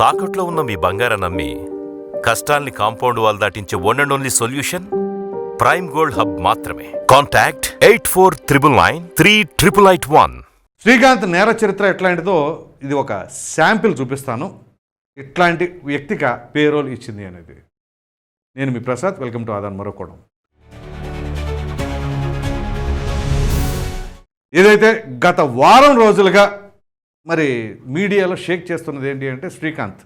తాకట్లో ఉన్న మీ బంగారం నమ్మి కష్టాల్ని compound wall దాటించే one and only solution prime gold hub మాత్రమే. Contact eight four triple nine three triple eight one Srikanth నేర చరిత్ర ఎట్లాంటిదో ఇది ఒక శాంపిల్ చూపిస్తాను. ఇట్లాంటి వ్యక్తిగా పేరోల్ ఇచ్చింది అనేది. నేను మీ ప్రసాద్ వెల్కమ్ టు ఆదాన్ మరొకడం ఏదైతే గత వారం రోజులుగా మరి మీడియాలో షేక్ చేస్తున్నది ఏంటి అంటే శ్రీకాంత్.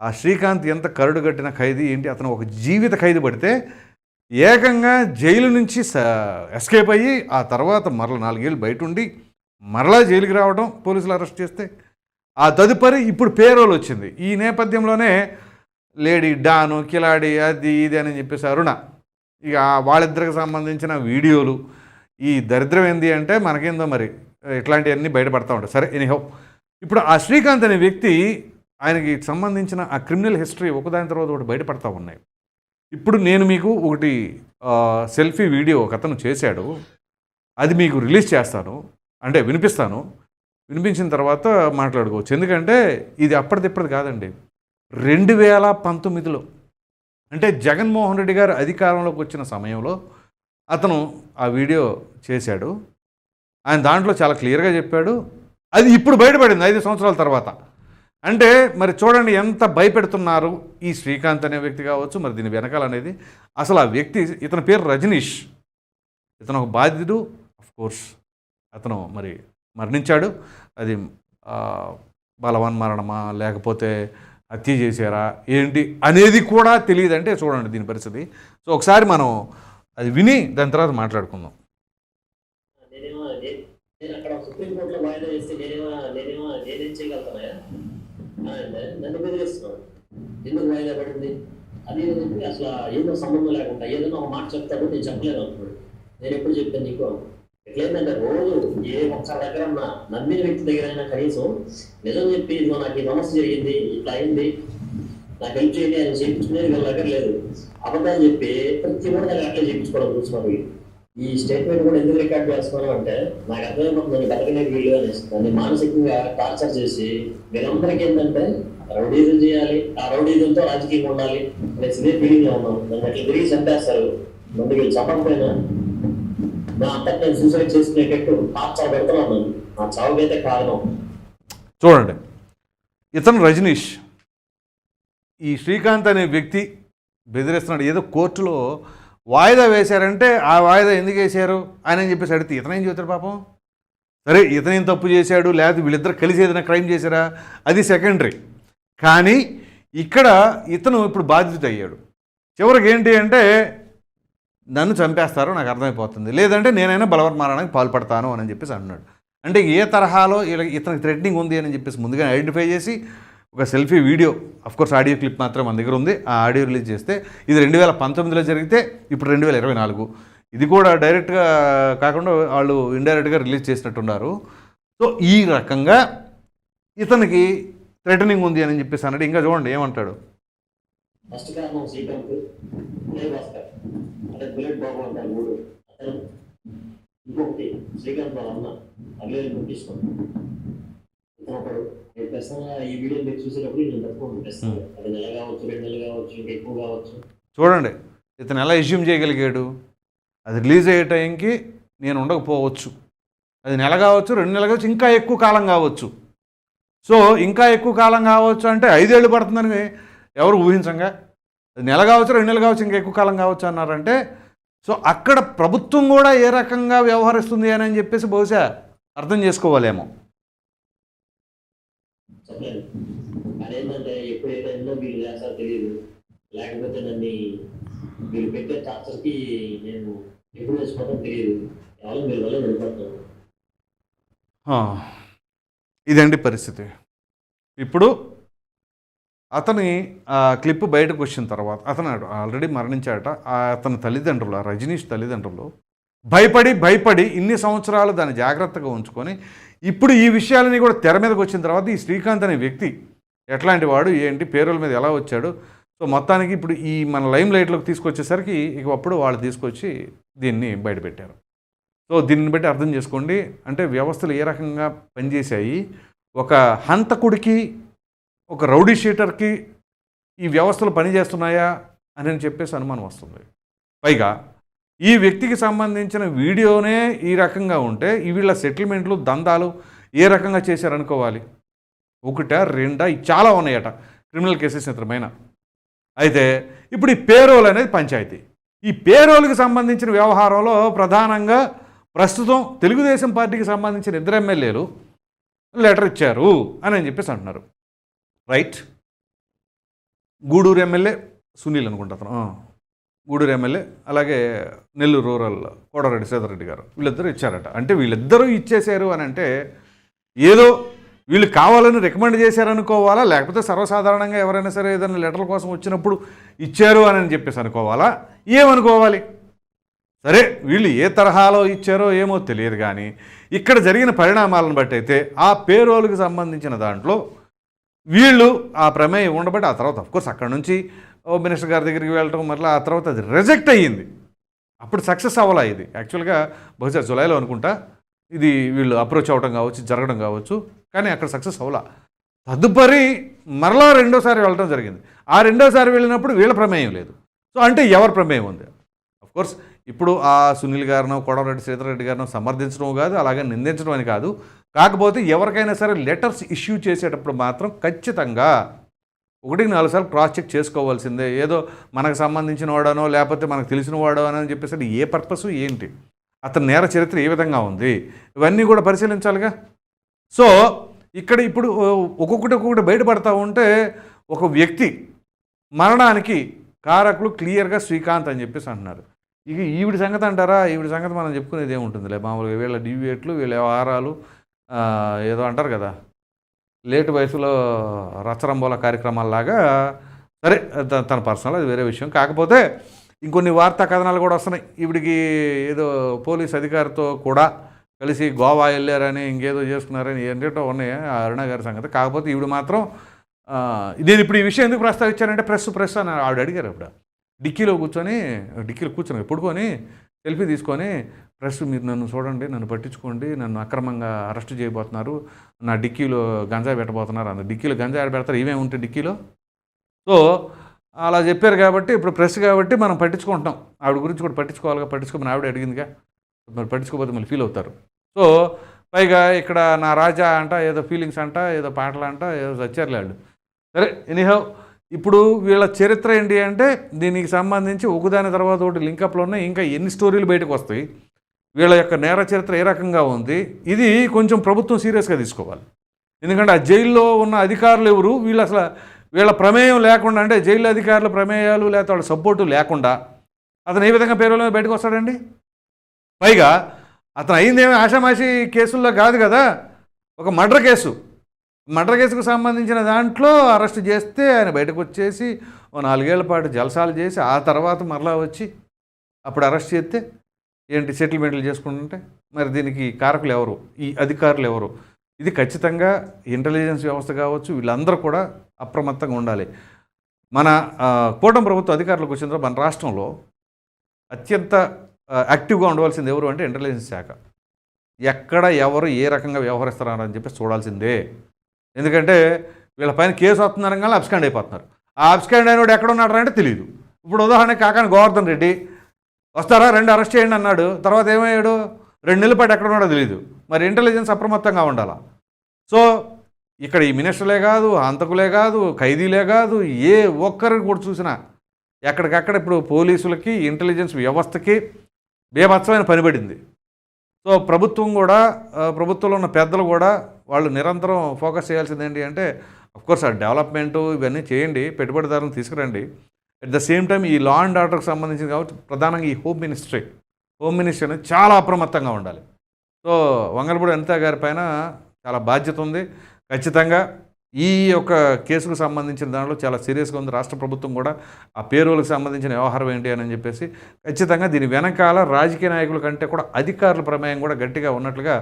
ఆ శ్రీకాంత్ ఎంత కరుడుగట్టిన ఖైదీ ఏంటి అతను ఒక జీవిత ఖైదీ పడితే ఏకంగా జైలు నుంచి స- ఎస్కేప్ అయ్యి ఆ తర్వాత మరల నాలుగేళ్ళు బయట ఉండి మరలా జైలుకి రావడం పోలీసులు అరెస్ట్ చేస్తే ఆ తదుపరి ఇప్పుడు పేరోల్ వచ్చింది. ఈ నేపథ్యంలోనే లేడీ డాను కిలాడి అది ఇది అని చెప్పేసి అరుణ ఇక వాళ్ళిద్దరికి సంబంధించిన వీడియోలు ఈ దరిద్రం ఏంది అంటే మనకేందో మరి ఇట్లాంటివన్నీ బయటపడతా ఉంటాయి సరే ఎనీహౌ ఇప్పుడు ఆ శ్రీకాంత్ అనే వ్యక్తి ఆయనకి సంబంధించిన ఆ క్రిమినల్ హిస్టరీ ఒకదాని తర్వాత ఒకటి బయటపడతా ఉన్నాయి. ఇప్పుడు నేను మీకు ఒకటి సెల్ఫీ వీడియో ఒక అతను చేశాడు. అది మీకు రిలీజ్ చేస్తాను. అంటే వినిపిస్తాను. వినిపించిన తర్వాత మాట్లాడుకోవచ్చు. ఎందుకంటే ఇది అప్పటిదిప్పటిది కాదండి. రెండు వేల పంతొమ్మిదిలో అంటే జగన్మోహన్ రెడ్డి గారు అధికారంలోకి వచ్చిన సమయంలో అతను ఆ వీడియో చేశాడు. ఆయన దాంట్లో చాలా క్లియర్గా చెప్పాడు. అది ఇప్పుడు బయటపడింది ఐదు సంవత్సరాల తర్వాత. అంటే మరి చూడండి ఎంత భయపెడుతున్నారు ఈ శ్రీకాంత్ అనే వ్యక్తి కావచ్చు మరి దీని వెనకాల అనేది అసలు ఆ వ్యక్తి ఇతని పేరు రజనీష్. ఇతను ఒక బాధితుడు ఆఫ్ కోర్స్ అతను మరి మరణించాడు. అది బలవన్ మరణమా లేకపోతే హత్య చేశారా ఏంటి అనేది కూడా తెలియదు అంటే చూడండి దీని పరిస్థితి. సో ఒకసారి మనం అది విని దాని తర్వాత మాట్లాడుకుందాం. నేను అక్కడ సుప్రీంకోర్టులో వాయిదా వేస్తే నేనేమో నేనేమో నేనేం చేయగలుగుతానయా నన్ను బెదిరిస్తున్నాను ఎందుకు వాయిదా పడింది? అది ఇది చెప్పి అసలు ఏదో సంబంధం లేకుండా ఏదైనా ఒక మాట చెప్తాడు నేను చెప్పలేను అప్పుడు నేను ఎప్పుడు చెప్పాను నీకు? ఎట్లయిందంటే రోజు ఏ ఒక్క దగ్గర నమ్మిన వ్యక్తి దగ్గర అయినా కనీసం నిజం చెప్పి ఇదిగో నాకు ఈ సమస్య జరిగింది ఇట్లా అయింది. నాకు హెల్ప్ చేయండి అని చేయించుకునేది వీళ్ళ దగ్గర లేదు. అబద్ధాలు చెప్పి ప్రతి కూడా అట్లా చేయించుకోవడం చూస్తున్నాను ఈ స్టేట్మెంట్ కూడా ఎందుకు రికార్డ్ చేసుకోవడం అంటే నాకు అర్థమైపోతుంది నన్ను బతకనే వీళ్ళు అనేసి. నన్ను మానసికంగా టార్చర్ చేసి వీళ్ళందరికీ ఏంటంటే రౌడీజం చేయాలి ఆ రౌడీజంతో రాజకీయం ఉండాలి అనేసి ఇదే ఫీలింగ్ ఉన్నాం అట్లా తిరిగి చంపేస్తారు. ముందు వీళ్ళు చంపకపోయినా నా అంతటి నేను సూసైడ్ చేసుకునేటట్టు టార్చర్ పెడుతున్నాను నా చావుకైతే కారణం. చూడండి. ఇతను రజనీష్. ఈ శ్రీకాంత్ అనే వ్యక్తి బెదిరిస్తున్నాడు. ఏదో కోర్టులో వాయిదా వేశారంటే ఆ వాయిదా ఎందుకు వేశారు ఆయన అని చెప్పేసి అడిగితే ఇతను ఏం చెబుతాడు పాపం? సరే ఇతనేం తప్పు చేశాడు? లేకపోతే వీళ్ళిద్దరు కలిసి ఏదైనా క్రైమ్ చేశారా? అది సెకండరీ. కానీ ఇక్కడ ఇతను ఇప్పుడు బాధితుడు అయ్యాడు చివరికి ఏంటి అంటే నన్ను చంపేస్తారు నాకు అర్థమైపోతుంది. లేదంటే నేనైనా బలవన్మారానికి పాల్పడతాను అని చెప్పేసి అన్నాడు. అంటే ఏ తరహాలో ఇలా ఇతనికి థ్రెట్నింగ్ ఉంది అని చెప్పేసి ముందుగా ఐడెంటిఫై చేసి ఒక selfie video. Course audio clip మాత్రం మన దగ్గర ఉంది. ఆ ఆడియో రిలీజ్ చేస్తే ఇది రెండు వేల పంతొమ్మిదిలో జరిగితే ఇప్పుడు రెండు వేల ఇరవై నాలుగు. ఇది కూడా డైరెక్ట్గా కాకుండా వాళ్ళు ఇండైరెక్ట్గా రిలీజ్ చేసినట్టున్నారు. సో ఈ రకంగా ఇతనికి థ్రెటనింగ్ ఉంది అని చెప్పేసి అన్నాడు. ఇంకా చూడండి ఏమంటాడు? ఫస్ట్ కారణం శ్రీకాంత్ భాస్కర్ అంటే బుల్లెట్ బాబు అంటారు మూడు. అతను ఇంకొకటి శ్రీకాంత్ వాళ్ళ అన్న. అగ్లేని పుట్టించుకోండి ఒకడు నేను ప్రస్తుతంగా ఈ వీడియో మీరు చూసేటప్పుడు నేను తక్కువ అనిపిస్తాను అది నెల కావచ్చు రెండు నెలలు కావచ్చు ఇంకా ఎక్కువ కావచ్చు. చూడండి ఇతను ఎలా ఎజ్యూమ్ చేయగలిగాడు? అది రిలీజ్ అయ్యే టైంకి నేను ఉండకపోవచ్చు. అది నెల కావచ్చు రెండు నెలలు కావచ్చు ఇంకా ఎక్కువ కాలం కావచ్చు. సో ఇంకా ఎక్కువ కాలం కావచ్చు అంటే ఐదేళ్ళు పడుతుందని ఎవరు ఊహించంగా? అది నెల కావచ్చు రెండు నెలలు కావచ్చు ఇంకా ఎక్కువ కాలం కావచ్చు అన్నారంటే సో అక్కడ ప్రభుత్వం కూడా ఏ రకంగా వ్యవహరిస్తుంది అని అని చెప్పేసి బహుశా అర్థం చేసుకోవాలేమో. చెప్పలేను కానీ ఏంటంటే ఎప్పుడైతే మీరు చేస్తారో తెలియదు లేకపోతే నన్ను మీరు పెట్టే టార్చర్కి నేను ఎప్పుడు వేసుకోవడం తెలియదు కేవలం మీరు వల్ల నిలబడతాను ఇదండి పరిస్థితి. ఇప్పుడు అతని ఆ క్లిప్ బయటకు వచ్చిన తర్వాత అతను ఆల్రెడీ మరణించాట అతని తల్లిదండ్రులు ఆ రజనీష్ తల్లిదండ్రులు భయపడి భయపడి ఇన్ని సంవత్సరాలు దాన్ని జాగ్రత్తగా ఉంచుకొని ఇప్పుడు ఈ విషయాలని కూడా తెర మీదకి వచ్చిన తర్వాత ఈ శ్రీకాంత్ అనే వ్యక్తి ఎట్లాంటి వాడు ఏంటి పేరుల మీద ఎలా వచ్చాడు? సో మొత్తానికి ఇప్పుడు ఈ మన లైమ్ లైట్లోకి తీసుకొచ్చేసరికి ఇక అప్పుడు వాళ్ళు తీసుకొచ్చి దీన్ని బయటపెట్టారు. సో దీన్ని బట్టి అర్థం చేసుకోండి. అంటే వ్యవస్థలు ఏ రకంగా పనిచేశాయి? ఒక హంతకుడికి ఒక రౌడీ షీటర్కి ఈ వ్యవస్థలు పనిచేస్తున్నాయా? అని చెప్పేసి అనుమానం వస్తుంది. పైగా ఈ వ్యక్తికి సంబంధించిన వీడియోనే ఈ రకంగా ఉంటే వీళ్ళ సెటిల్మెంట్లు దందాలు ఏ రకంగా చేశారనుకోవాలి? ఒకట రెండా ఇవి చాలా ఉన్నాయట క్రిమినల్ కేసెస్ ఇతరమైన అయితే ఇప్పుడు ఈ పేరోల్ అనేది పంచాయతీ. ఈ పేరోల్కి సంబంధించిన వ్యవహారంలో ప్రధానంగా ప్రస్తుతం తెలుగుదేశం పార్టీకి సంబంధించిన ఇద్దరు ఎమ్మెల్యేలు లెటర్ ఇచ్చారు అని అని చెప్పేసి అంటున్నారు. రైట్? గూడూరు ఎమ్మెల్యే సునీల్ అనుకుంటా అతను. గూడూరు ఎమ్మెల్యే అలాగే నెల్లూరు రూరల్ కోడారెడ్డి సీతారెడ్డి గారు వీళ్ళిద్దరూ ఇచ్చారట. అంటే వీళ్ళిద్దరూ ఇచ్చేశారు అని అంటే ఏదో వీళ్ళు కావాలని రికమెండ్ చేశారనుకోవాలా? లేకపోతే సర్వసాధారణంగా ఎవరైనా సరే ఏదైనా లెటర్ల కోసం వచ్చినప్పుడు ఇచ్చారు అని చెప్పేసి అనుకోవాలా? ఏమనుకోవాలి? సరే వీళ్ళు ఏ తరహాలో ఇచ్చారో ఏమో తెలియదు కానీ ఇక్కడ జరిగిన పరిణామాలను బట్టి అయితే ఆ పేరోలకు సంబంధించిన దాంట్లో వీళ్ళు ఆ ప్రమేయం ఉండబట్టి ఆ తర్వాత అఫ్కోర్స్ అక్కడ నుంచి ఓ మినిస్టర్ గారి దగ్గరికి వెళ్ళటం మళ్ళీ ఆ తర్వాత అది రిజెక్ట్ అయ్యింది. అప్పుడు సక్సెస్ అవ్వాలా ఇది. యాక్చువల్గా బహుశా జులైలో అనుకుంటా ఇది వీళ్ళు అప్రోచ్ అవ్వడం కావచ్చు జరగడం కావచ్చు కానీ అక్కడ సక్సెస్ అవ్వాలా. తదుపరి మరలా రెండోసారి వెళ్ళడం జరిగింది. ఆ రెండోసారి వెళ్ళినప్పుడు వీళ్ళ ప్రమేయం లేదు. సో అంటే ఎవరి ప్రమేయం ఉంది? కోర్స్ ఇప్పుడు ఆ సునీల్ గారినో కొడవరెడ్డి సీతారెడ్డి గారినో సమర్థించడం కాదు అలాగే నిందించడం అని కాదు. కాకపోతే ఎవరికైనా సరే లెటర్స్ ఇష్యూ చేసేటప్పుడు మాత్రం ఖచ్చితంగా ఒకటికి నాలుగు సార్లు క్రాస్ చెక్ చేసుకోవాల్సిందే. ఏదో మనకు సంబంధించిన వాడనో లేకపోతే మనకు తెలిసిన వాడో అని చెప్పేసి ఏ పర్పస్ ఏంటి? అతని నేర చరిత్ర ఏ విధంగా ఉంది? ఇవన్నీ కూడా పరిశీలించాలిగా? సో ఇక్కడ ఇప్పుడు ఒక్కొక్కటి ఒక్కొక్కటి బయటపడతా ఉంటే ఒక వ్యక్తి మరణానికి కారకులు క్లియర్గా శ్రీకాంత్ అని చెప్పేసి అంటున్నారు. ఇక ఈవిడి సంగతి అంటారా? ఈవిడి సంగతి మనం చెప్పుకునేది ఏముంటుందిలే? మామూలుగా వీళ్ళ డివియేట్లు వీళ్ళ వ్యవహారాలు ఏదో అంటారు కదా? లేట్ వయసులో రచ్చరంబోల కార్యక్రమాల్లాగా సరే తన పర్సనల్ అది వేరే విషయం. కాకపోతే ఇంకొన్ని వార్తా కథనాలు కూడా వస్తున్నాయి. ఇవిడికి ఏదో పోలీస్ అధికారితో కూడా కలిసి గోవా వెళ్ళారని ఇంకేదో చేసుకున్నారని ఏంటో ఉన్నాయి ఆ అరుణ గారి సంగతి. కాకపోతే ఈవిడ మాత్రం నేను ఇప్పుడు ఈ విషయం ఎందుకు ప్రస్తావించానంటే ప్రెస్ ప్రెస్ అని ఆవిడ అడిగారు ఇప్పుడు డిక్కీలో కూర్చొని డిక్కీలో కూర్చొని పడుకొని సెల్ఫీ తీసుకొని ప్రెస్ మీరు నన్ను చూడండి నన్ను పట్టించుకోండి నన్ను అక్రమంగా అరెస్ట్ చేయబోతున్నారు నా డిక్కీలో గంజాయి పెట్టబోతున్నారు అంత డిక్కీలో గంజాయి పెడతారు ఇవే ఉంటే డిక్కీలో? సో అలా చెప్పారు కాబట్టి ఇప్పుడు ప్రెస్ కాబట్టి మనం పట్టించుకుంటాం. ఆవిడ గురించి కూడా పట్టించుకోవాలిగా పట్టించుకోమని ఆవిడ అడిగిందిగా. మరి పట్టించుకోకపోతే మళ్ళీ ఫీల్ అవుతారు. సో పైగా ఇక్కడ నా రాజా అంట ఏదో ఫీలింగ్స్ అంట ఏదో పాటలు అంట ఏదో చచ్చారులే వాళ్ళు సరే ఎనీహౌ ఇప్పుడు వీళ్ళ చరిత్ర ఏంటి అంటే దీనికి సంబంధించి ఒకదాని తర్వాత ఒకటి లింకప్లో ఉన్నాయి. ఇంకా ఎన్ని స్టోరీలు బయటకు వస్తాయి? వీళ్ళ యొక్క నేర చరిత్ర ఏ రకంగా ఉంది ఇది కొంచెం ప్రభుత్వం సీరియస్గా తీసుకోవాలి. ఎందుకంటే ఆ జైల్లో ఉన్న అధికారులు ఎవరు? వీళ్ళు అసలు వీళ్ళ ప్రమేయం లేకుండా అంటే జైలు అధికారుల ప్రమేయాలు లేకపోతే వాళ్ళ సపోర్టు లేకుండా అతను ఏ విధంగా పేరు బయటకు వస్తాడండి? పైగా అతను అయిందేమీ ఆషామాషి కేసుల్లో కాదు కదా ఒక మర్డర్ కేసు. మర్డర్ కేసుకు సంబంధించిన దాంట్లో అరెస్ట్ చేస్తే ఆయన బయటకు వచ్చేసి ఓ నాలుగేళ్ళ పాటు జలసాలు చేసి ఆ తర్వాత మరలా వచ్చి అప్పుడు అరెస్ట్ చేస్తే ఏంటి సెటిల్మెంట్లు చేసుకుంటుంటే? మరి దీనికి కారకులు ఎవరు? ఈ అధికారులు ఎవరు? ఇది ఖచ్చితంగా ఇంటెలిజెన్స్ వ్యవస్థ కావచ్చు వీళ్ళందరూ కూడా అప్రమత్తంగా ఉండాలి. మన కూటమి ప్రభుత్వ అధికారులకు వచ్చిన మన రాష్ట్రంలో అత్యంత యాక్టివ్గా ఉండవలసింది ఎవరు అంటే ఇంటెలిజెన్స్ శాఖ. ఎక్కడ ఎవరు ఏ రకంగా వ్యవహరిస్తున్నారు అని చెప్పి చూడాల్సిందే. ఎందుకంటే వీళ్ళ పైన కేసు వస్తుందనగానే అబ్స్కాండ్ అయిపోతున్నారు. ఆ అబ్స్కాండ్ అయినోడు ఎక్కడ ఉన్నాడు అంటే తెలియదు ఇప్పుడు ఉదాహరణకి కాకాని గోవర్ధన్ రెడ్డి వస్తారా? రెండు అరెస్ట్ చేయండి అన్నాడు. తర్వాత ఏమయ్యాడు? రెండు నెలల పాటు ఎక్కడ ఉన్నాడో తెలియదు మరి ఇంటెలిజెన్స్ అప్రమత్తంగా ఉండాలా? సో ఇక్కడ ఈ మినిస్టర్లే కాదు హంతకులే కాదు ఖైదీలే కాదు ఏ ఒక్కరిని కూడా చూసినా ఎక్కడికక్కడ ఇప్పుడు పోలీసులకి ఇంటెలిజెన్స్ వ్యవస్థకి బీభత్సమైన పనిపడింది సో ప్రభుత్వం కూడా ప్రభుత్వంలో ఉన్న పెద్దలు కూడా వాళ్ళు నిరంతరం ఫోకస్ చేయాల్సింది ఏంటి అంటే అఫ్కోర్స్ ఆ డెవలప్మెంటు ఇవన్నీ చేయండి పెట్టుబడిదారులను తీసుకురండి. అట్ ద సేమ్ టైం ఈ లా అండ్ ఆర్డర్కి సంబంధించింది కాబట్టి ప్రధానంగా ఈ హోమ్ మినిస్ట్రీ హోమ్ మినిస్ట్రీ అనేది చాలా అప్రమత్తంగా ఉండాలి. సో వంగలపూడి అనిత గారి పైన చాలా బాధ్యత ఉంది. ఖచ్చితంగా ఈ యొక్క కేసుకు సంబంధించిన దాంట్లో చాలా సీరియస్గా ఉంది. రాష్ట్ర ప్రభుత్వం కూడా ఆ పేరులకు సంబంధించిన వ్యవహారం ఏంటి అని చెప్పేసి ఖచ్చితంగా దీని వెనకాల రాజకీయ నాయకుల కంటే కూడా అధికారుల ప్రమేయం కూడా గట్టిగా ఉన్నట్లుగా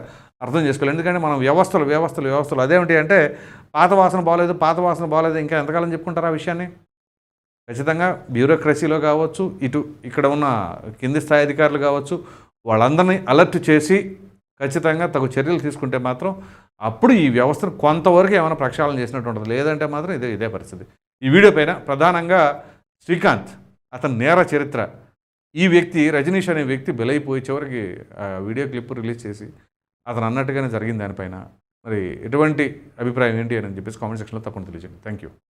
అర్థం చేసుకోవాలి. ఎందుకంటే మనం వ్యవస్థలు వ్యవస్థలు వ్యవస్థలు అదేమిటి అంటే పాత వాసన బాగలేదు పాత వాసన బాగలేదు ఇంకా ఎంతకాలం చెప్పుకుంటారు ఆ విషయాన్ని? ఖచ్చితంగా బ్యూరోక్రసీలో కావచ్చు ఇటు ఇక్కడ ఉన్న కింది స్థాయి అధికారులు కావచ్చు వాళ్ళందరినీ అలర్ట్ చేసి ఖచ్చితంగా తగు చర్యలు తీసుకుంటే మాత్రం అప్పుడు ఈ వ్యవస్థను కొంతవరకు ఏమైనా ప్రక్షాళన చేసినట్టు ఉంటుంది. లేదంటే మాత్రం ఇదే ఇదే పరిస్థితి. ఈ వీడియో పైన ప్రధానంగా శ్రీకాంత్ అతని నేర చరిత్ర. ఈ వ్యక్తి రజనీష్ అనే వ్యక్తి బెలైపోయి చివరికి వీడియో క్లిప్ రిలీజ్ చేసి అతను అన్నట్టుగానే జరిగింది దానిపైన. మరి ఎటువంటి అభిప్రాయం ఏంటి అని చెప్పేసి కామెంట్ సెక్షన్లో తప్పకుండా తెలియజేయండి. Thank you.